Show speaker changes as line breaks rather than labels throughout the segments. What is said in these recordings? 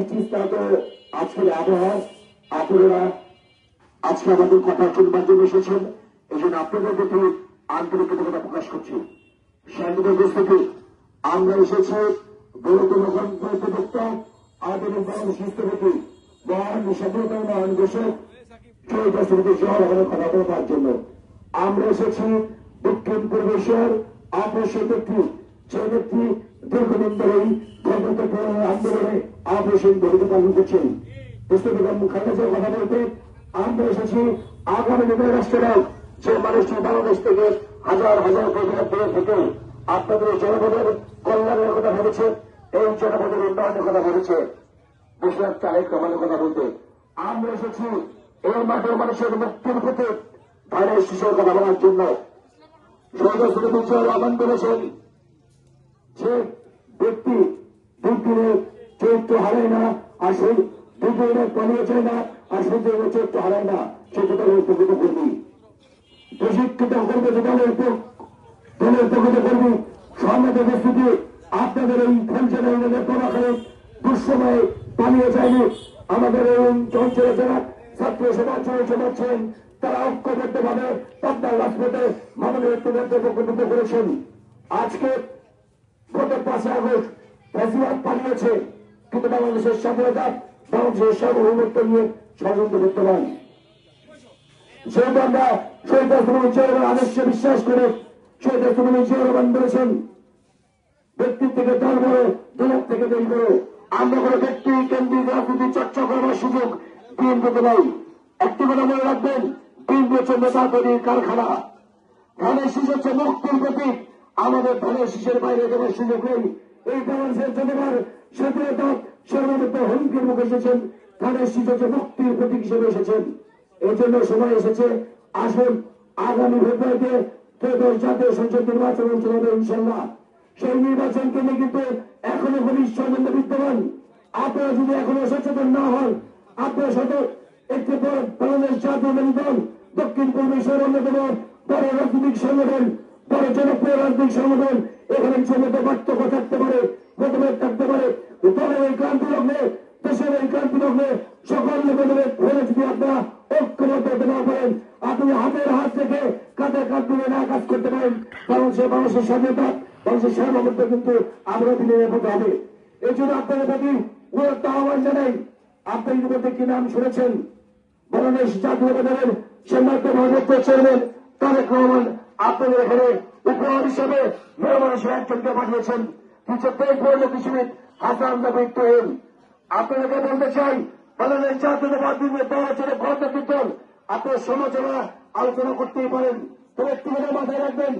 বৃষ্টিস্নাত আজকের আবহাওয়া। আপনারা আজকে আমাদের কথা শুনবার জন্য এসেছেন। এই জন্য আপনাদের প্রতি আন্তরিক কৃতজ্ঞতা প্রকাশ করছি। সাংবাদিক উপস্থিতি, আমরা এসেছি গৌরতম আধুনিক বাংলাদেশ স্থপতি মহান স্বাধীনতা মহান শহীদ রাষ্ট্রপতি জিয়াউর রহমানের কথা বলবার জন্য। আমরা এসেছি দক্ষিণ পূর্বেশ্বর আবশ্যক ব্যক্তি যে ব্যক্তি দীর্ঘদিন ধরেই আন্দোলনে অপারেশন ভূমিকা পালন করছেন। খালেদার কথা বলতে, আমরা এসেছি আগামী দিনের রাষ্ট্রনায়ক যে মানুষটি বাংলাদেশ থেকে হাজার হাজার প্রতিরোধ দূরে থেকে, আপনাদের জনপদের কল্যাণের কথা ভেবেছে, এই জনপদের উন্নয়নের কথা ভেবেছে। দেশের চালের কমানোর কথা বলতে, আমরা এসেছি এই মাঠের মানুষের মুক্তির প্রতি ভাইরাস শিশুর কথা বলার জন্য। বিচার রহমান বলেছেন যে ব্যক্তি দুদিনে চরিত্র হারায় না আর সেই দুদিনে পালিয়ে যায় না আর দিনে চরিত্র হারায় না সেটা তাদের উপকৃত করবি প্রশিক্ষিত করবে দলের দলের উপকৃত করবি সমাজের উপস্থিতি আপনাদের এই ইউনিয়নের প্রভাকারে দুঃসময়ে পালিয়ে যায়নি, আমাদের এই অঞ্চলে যারা ছাত্র সমাজ সমাজ ছিলেন, তারা ঐক্যবদ্ধ ভাবে পদ্মার রাজপথে মাননীয় উপকৃত করেছেন। আজকে গত পাঁচই আগস্ট ফেসিবাদ পালিয়েছে। কিন্তু বাংলাদেশের স্বাধীনতা বাংলাদেশের সার্বভৌমত্ব নিয়ে ষড়যন্ত্র বিদ্যমান সেহেতু আমরা শহীদ রাষ্ট্রপতি জিয়াউর আদর্শে বিশ্বাস করে শহীদ রাষ্ট্রপতি বলেছেন ব্যক্তির থেকে দল বড় থেকে বড় আমরা কোনো ব্যক্তি রাজনীতি চর্চা সুযোগ বিএনপিতে নাই। একটি কথা মনে রাখবেন হচ্ছে নেতা তৈরির কারখানা। ধানের শীষ হচ্ছে মুক্তির প্রতীক। আমাদের ধানের শীষের বাইরে দেওয়ার সুযোগ নেই। এই বাংলাদেশের জনগণ স্বাধীনতা সর্বদত্ত হুমকির মুখে এসেছেন। ধানের শীষ মুক্তির প্রতীক হিসেবে এসেছেন। এই জন্য সময় এসেছে। আসুন, আগামী ফেব্রুয়ারিতে ত্রয়োদশ জাতীয় সংসদ নির্বাচন অনুষ্ঠিত হবে ইনশাল্লাহ সেই নির্বাচনকে নিয়ে কিন্তু এখনও ঘনিষ্ঠ সম্বন্ধ বিদ্যমান। আপনারা যদি এখনও সচেতন না হন, আপনারা শত একটি বাংলাদেশ জাতীয় দল, দক্ষিণ পূর্বেশ্বর অন্যতম বড় রাজনৈতিক সংগঠন। বড় জনপ্রিয় রাজনৈতিক সংগঠন এখানে সমস্ত পার্থক্য থাকতে পারে, মতভেদ থাকতে পারে। দলের এই ক্রান্তি লগ্নে, দেশের এই ক্রান্তি লগ্নে সকল মতভেদ হলে যদি আপনারা ঐক্যবদ্ধ হতে না পারেন, আপনি হাতের হাত থেকে কাঁধে কাঁধ মিলে না কাজ করতে পারেন, কারণ সে মানুষের স্বাধীনতা, মানুষের সার্বভৌমত্ব কিন্তু আমরা বিনিয়োগ হতে হবে। এই জন্য আপনাদের প্রতি গুরুত্ব আহ্বান জানাই। আপনি ইতিমধ্যে কি নাম শুনেছেন? বাংলাদেশ জাতীয় বাজারের সম্মানিত ভারপ্রাপ্ত চেয়ারম্যান তারেক রহমান। আপনাদের এখানে উপহার হিসেবে মেহমান একজনকে পাঠিয়েছেন। কিছু পেট পড়ল কিছু হাসান নবী তৈল আপনাদেরকে বলতে চাই বাংলাদেশ দল চলে ভদ্র কীর্তন আপনার সমালোচনা আলোচনা করতেই পারেন। তবে একটু মাথায় রাখবেন,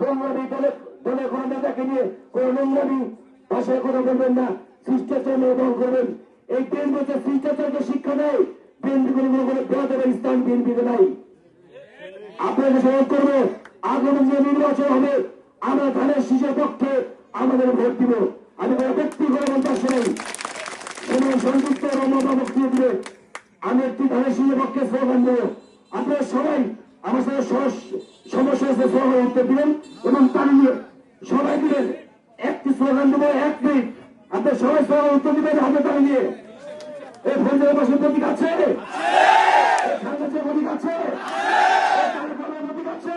নোংরামি দলে দলে কোনো নেতাকে নিয়ে কোন নোংরামি ভাষায় কথা বলবেন না। শিষ্টাচার নিয়ে দল করবেন। এই তিন বছর শিষ্টাচারকে শিক্ষা দেয়। বিএনপি কোনো কোনো বেদ ইসলাম বিএনপিতে নাই। আপনাকে সহজ করব। আগামী নির্বাচন হবে, আমরা ধানের শীষের পক্ষে আমাদের ভোট দিব। আমি ব্যক্তি করে বলতে আসছি সংযুক্ত বক্তব্য দিবে। আমি একটি ধানের শীষের পক্ষে স্লোগান দেবো। আপনারা সবাই আমার সাথে সমস্যা আছে স্লোগান উত্তর দিবেন এবং তার সবাই দিলেন একটি স্লোগান দেবো, এক মিনিট। আপনার সবাই স্লোগান উত্তর দিবেন হাতে তালি নিয়ে। এই ফোনের পাশে প্রতীক আছে? আছে? আছে?